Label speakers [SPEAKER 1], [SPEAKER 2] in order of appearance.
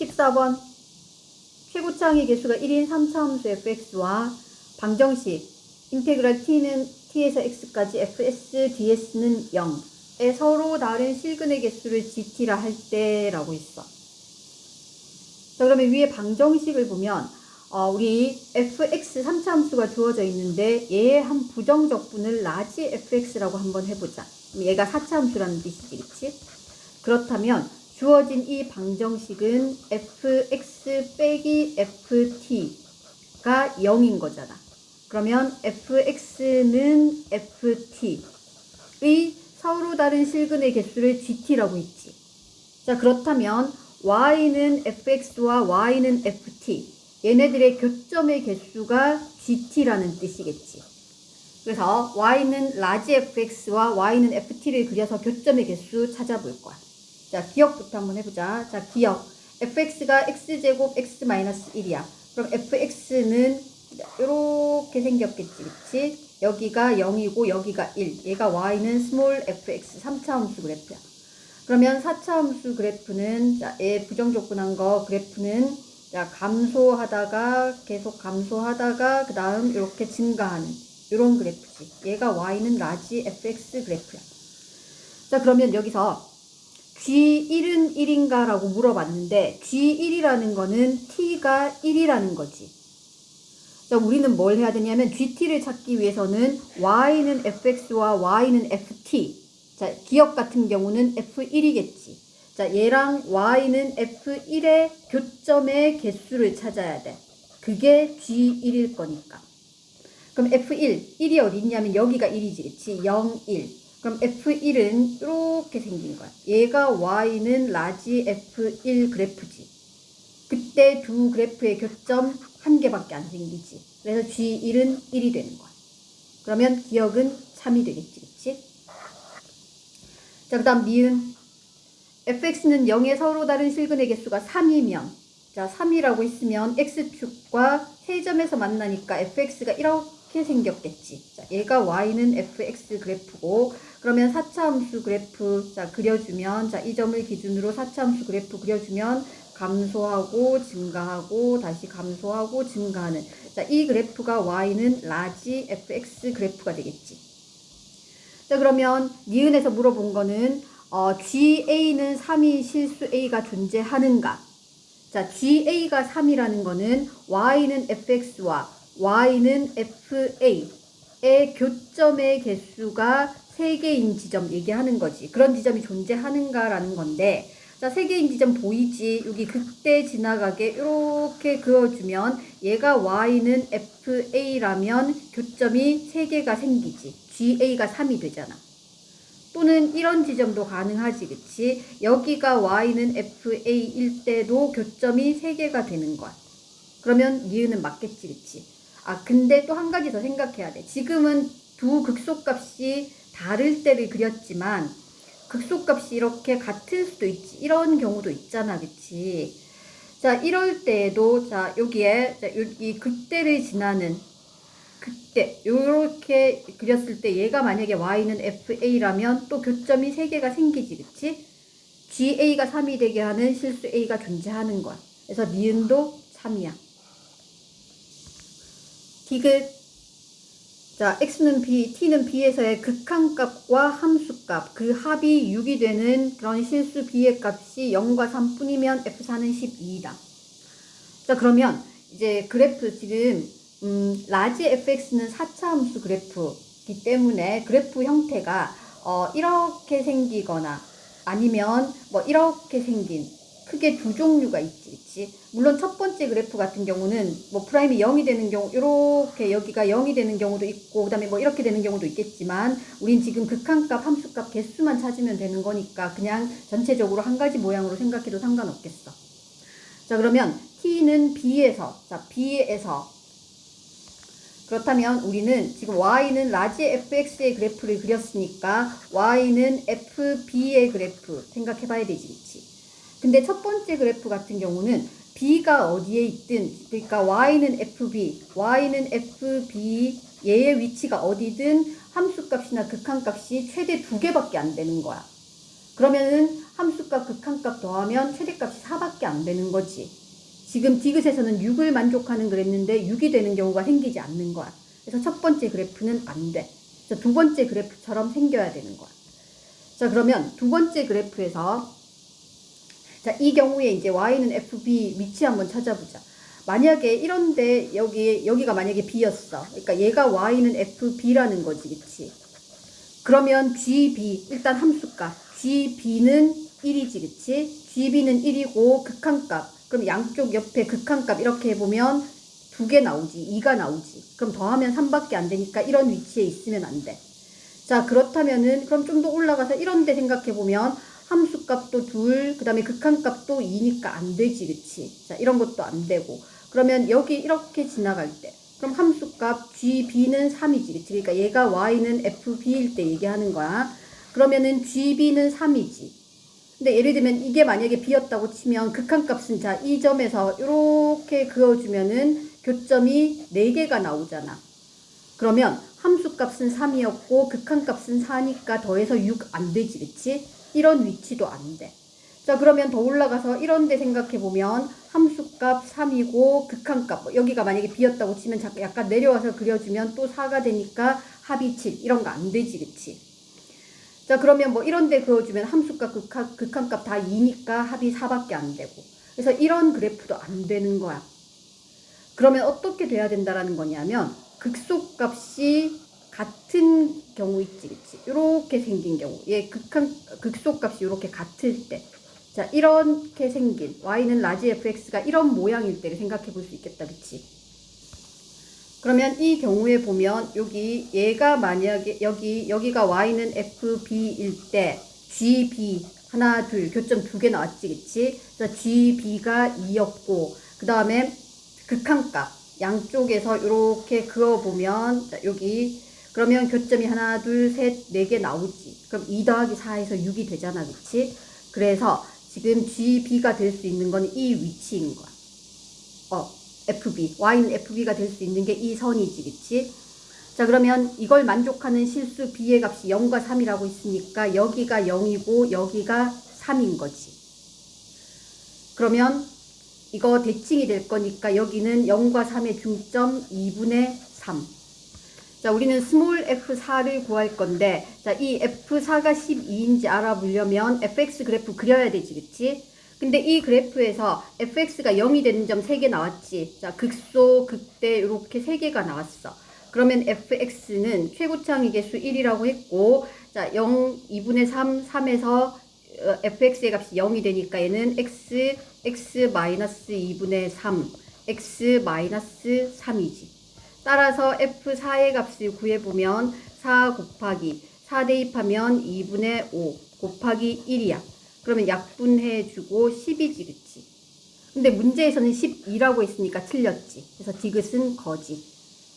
[SPEAKER 1] 14번 최고차항의 개수가 1인 3차함수 fx와 방정식 인테그랄 t는 t에서 x까지 fs ds는 0에 서로 다른 실근의 개수를 gt라 할 때라고 있어. 자 그러면 위에 방정식을 보면 어, 우리 fx 3차 함수가 주어져 있는데 얘의 한 부정적분을 라지 fx라고 한번 해보자. 얘가 4차 함수라는 뜻이지, 그치? 그렇다면 주어진 이 방정식은 fx 빼기 ft가 0인 거잖아. 그러면 fx는 ft의 서로 다른 실근의 개수를 gt라고 했지. 자, 그렇다면 y는 fx와 y는 ft. 얘네들의 교점의 개수가 gt라는 뜻이겠지. 그래서 y는 라지 fx와 y는 ft를 그려서 교점의 개수 찾아볼 거야. 자, 기억부터 한번 해보자. 자, 기억. fx가 x제곱 x-1이야. 그럼 fx는 이렇게 생겼겠지, 그치? 여기가 0이고 여기가 1. 얘가 y는 스몰 fx 3차 함수 그래프야. 그러면 4차 함수 그래프는 자, 얘 부정조건한 거 그래프는 자, 감소하다가 계속 감소하다가 그 다음 이렇게 증가하는 이런 그래프지. 얘가 y는 라지 fx 그래프야. 자, 그러면 여기서 G1은 1인가 라고 물어봤는데 G1이라는 거는 T가 1이라는 거지. 자, 우리는 뭘 해야 되냐면 GT를 찾기 위해서는 Y는 FX와 Y는 FT. 자, 기억 같은 경우는 F1이겠지. 자, 얘랑 Y는 F1의 교점의 개수를 찾아야 돼. 그게 G1일 거니까. 그럼 F1, 1이 어디 있냐면 여기가 1이지, 그치? 0, 1. 그럼 F1은 이렇게 생긴 거야. 얘가 Y는 라지 F1 그래프지. 그때 두 그래프의 교점 한 개밖에 안 생기지. 그래서 G1은 1이 되는 거야. 그러면 기억은 3이 되겠지, 그치? 자, 그 다음 미은. fx는 0의 서로 다른 실근의 개수가 3이면, 자, 3이라고 있으면 x축과 세점에서 만나니까 fx가 이렇게 생겼겠지. 자, 얘가 y는 fx 그래프고, 그러면 4차 함수 그래프, 자, 그려주면, 자, 이 점을 기준으로 4차 함수 그래프 그려주면, 감소하고, 증가하고, 다시 감소하고, 증가하는. 자, 이 그래프가 y는 라지 fx 그래프가 되겠지. 자, 그러면 니은에서 물어본 거는, 어, GA는 3이 실수 A가 존재하는가? 자, GA가 3이라는 거는 Y는 FX와 Y는 FA의 교점의 개수가 3개인 지점 얘기하는 거지. 그런 지점이 존재하는가라는 건데, 자, 3개인 지점 보이지? 여기 극대 지나가게 이렇게 그어주면 얘가 Y는 FA라면 교점이 3개가 생기지. GA가 3이 되잖아. 또는 이런 지점도 가능하지, 그치? 여기가 y는 fa일 때도 교점이 3개가 되는 거야. 그러면 니은은 맞겠지, 그치? 아, 근데 또 한 가지 더 생각해야 돼. 지금은 두 극소값이 다를 때를 그렸지만, 극소값이 이렇게 같을 수도 있지. 이런 경우도 있잖아, 그치? 자, 이럴 때에도, 자, 여기에, 자, 이 극대를 지나는 그때 요렇게 그렸을 때 얘가 만약에 y는 fa라면 또 교점이 3개가 생기지 그치? ga가 3이 되게 하는 실수 a가 존재하는 거야. 그래서 니은도 3이야. 디귿 자 x는 b, t는 b에서의 극한값과 함수값 그 합이 6이 되는 그런 실수 b의 값이 0과 3뿐이면 f4는 12이다. 자 그러면 이제 그래프 지금 음, 라지 fx는 4차 함수 그래프이기 때문에 그래프 형태가 어, 이렇게 생기거나 아니면 뭐 이렇게 생긴 크게 두 종류가 있지, 있지. 물론 첫 번째 그래프 같은 경우는 뭐 프라임이 0이 되는 경우 이렇게 여기가 0이 되는 경우도 있고 그 다음에 뭐 이렇게 되는 경우도 있겠지만 우린 지금 극한값, 함수값 개수만 찾으면 되는 거니까 그냥 전체적으로 한 가지 모양으로 생각해도 상관없겠어. 자, 그러면 t는 b에서 자, b에서 그렇다면 우리는 지금 y는 라지 fx의 그래프를 그렸으니까 y는 fb의 그래프 생각해 봐야 되지, 그치? 근데 첫 번째 그래프 같은 경우는 b가 어디에 있든, 그러니까 y는 fb, y는 fb, 얘의 위치가 어디든 함수값이나 극한값이 최대 두 개밖에 안 되는 거야. 그러면은 함수값, 극한값 더하면 최대값이 4밖에 안 되는 거지. 지금 디귿에서는 6을 만족하는 그랬는데 6이 되는 경우가 생기지 않는 거야. 그래서 첫 번째 그래프는 안 돼. 두 번째 그래프처럼 생겨야 되는 거야. 자, 그러면 두 번째 그래프에서 자, 이 경우에 이제 y는 fb 위치 한번 찾아보자. 만약에 이런데 여기 여기가 만약에 b였어. 그러니까 얘가 y는 fb라는 거지, 그치? 그러면 gb 일단 함수값 gb는 1이지, 그치? gb는 1이고 극한값 그럼 양쪽 옆에 극한값 이렇게 해보면 두 개 나오지, 2가 나오지. 그럼 더하면 3밖에 안 되니까 이런 위치에 있으면 안 돼. 자, 그렇다면은 그럼 좀 더 올라가서 이런 데 생각해 보면 함수값도 둘, 그 다음에 극한값도 2니까 안 되지, 그치? 자, 이런 것도 안 되고. 그러면 여기 이렇게 지나갈 때 그럼 함수값 GB는 3이지, 그치? 그러니까 얘가 Y는 FB일 때 얘기하는 거야. 그러면은 GB는 3이지. 근데 예를 들면 이게 만약에 B였다고 치면 극한값은 자, 이 점에서 이렇게 그어주면은 교점이 4개가 나오잖아. 그러면 함수값은 3이었고 극한값은 4니까 더해서 6 안 되지, 그치? 이런 위치도 안 돼. 자, 그러면 더 올라가서 이런 데 생각해 보면 함수값 3이고 극한값 뭐 여기가 만약에 B였다고 치면 약간 내려와서 그려주면 또 4가 되니까 합이 7 이런 거 안 되지, 그치? 자, 그러면 뭐 이런 데 그어주면 함수값 극한, 극한값 다 2니까 합이 4밖에 안 되고. 그래서 이런 그래프도 안 되는 거야. 그러면 어떻게 돼야 된다라는 거냐면 극소값이 같은 경우 있지, 그치? 이렇게 생긴 경우. 얘 극한, 극소값이 이렇게 같을 때. 자, 이렇게 생긴 y는 라지 fx가 이런 모양일 때를 생각해 볼 수 있겠다, 그치? 그러면 이 경우에 보면 여기 얘가 만약에 여기 여기가 y는 fb일 때 gb 하나 둘 교점 두 개 나왔지, 그치? 그래서 gb가 2였고 그 다음에 극한값 양쪽에서 이렇게 그어보면 자, 여기 그러면 교점이 하나 둘 셋 네 개 나오지. 그럼 2 더하기 4에서 6이 되잖아, 그치? 그래서 지금 GB가 될 수 있는 건 이 위치인 거야. 어, FB. Y는 FB가 될 수 있는 게 이 선이지, 그치? 자, 그러면 이걸 만족하는 실수 B의 값이 0과 3이라고 있으니까 여기가 0이고 여기가 3인 거지. 그러면 이거 대칭이 될 거니까 여기는 0과 3의 중점 2분의 3. 자, 우리는 스몰 f4를 구할 건데, 자, 이 f4가 12인지 알아보려면 fx 그래프 그려야 되지, 그치? 근데 이 그래프에서 fx가 0이 되는 점 3개 나왔지. 자, 극소, 극대, 이렇게 3개가 나왔어. 그러면 fx는 최고창의 개수 1이라고 했고, 자, 0, 2분의 3, 3에서 어, fx의 값이 0이 되니까 얘는 x, x 마이너스 2분의 3, x 마이너스 3이지. 따라서 F4의 값을 구해보면 4 곱하기 4 대입하면 2분의 5 곱하기 1이야. 그러면 약분해주고 10이지, 그치? 근데 문제에서는 12라고 했으니까 틀렸지. 그래서 디귿은 거짓.